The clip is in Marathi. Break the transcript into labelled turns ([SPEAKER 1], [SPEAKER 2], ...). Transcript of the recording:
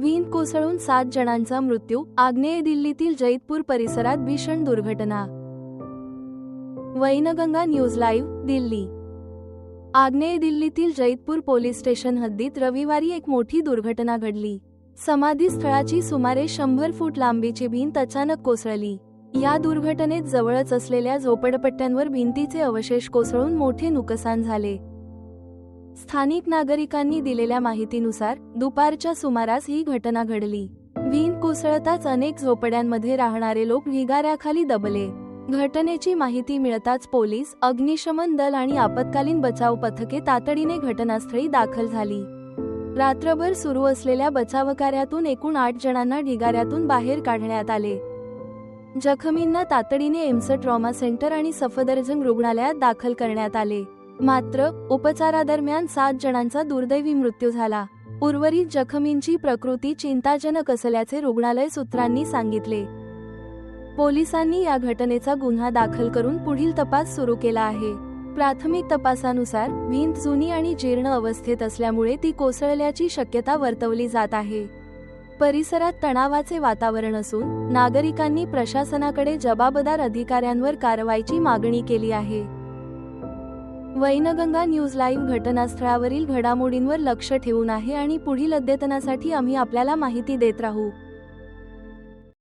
[SPEAKER 1] भिंत कोसळून सात जणांचा मृत्यू आग्नेय दिल्लीतील जैतपूर परिसरात भीषण दुर्घटना. Wainganga news live Delhi. आग्नेय दिल्लीतील जैतपूर पोलीस स्टेशन हद्दीत रविवारी एक मोठी दुर्घटना घडली. समाधी स्थळाची सुमारे शंभर फूट लांबीची भिंत अचानक कोसळली. या दुर्घटनेत जवळच असलेल्या झोपडपट्ट्यांवर भिंतीचे अवशेष कोसळून मोठे नुकसान झाले. स्थानिक नागरिकांनी दिलेल्या माहितीनुसार दुपारच्या सुमारास ही घटना घडली. वीण कोसळताच अनेक झोपड्यांमध्ये राहणारे लोक ढिगाऱ्याखाली दबले. घटनेची माहिती मिळताच पोलीस अग्निशमन दल आणि आपत्कालीन बचाव पथके तातडीने घटनास्थळी दाखल झाली. रात्रभर सुरू असलेल्या बचावकार्यातून एकूण आठ जणांना ढिगाऱ्यातून बाहेर काढण्यात आले. जखमींना तातडीने एम्स ट्रॉमा सेंटर आणि सफदरजंग रुग्णालयात दाखल करण्यात आले. मात्र उपचारादरम्यान सात जणांचा दुर्दैवी मृत्यू झाला. उर्वरित जखमींची प्रकृती चिंताजनक असल्याचे रुग्णालय सूत्रांनी सांगितले. पोलिसांनी या घटनेचा गुन्हा दाखल करून पुढील तपास सुरू केला आहे. प्राथमिक तपासानुसार भिंत जुनी आणि जीर्ण अवस्थेत असल्यामुळे ती कोसळल्याची शक्यता वर्तवली जात आहे. परिसरात तणावाचे वातावरण असून नागरिकांनी प्रशासनाकडे जबाबदार अधिकाऱ्यांवर कारवाईची मागणी केली आहे. वैनगंगा न्यूज लाईव्ह घटनास्थळावरील घडामोडींवर लक्ष ठेवून आहे आणि पुढील अद्यतनासाठी आम्ही आपल्याला माहिती देत राहू.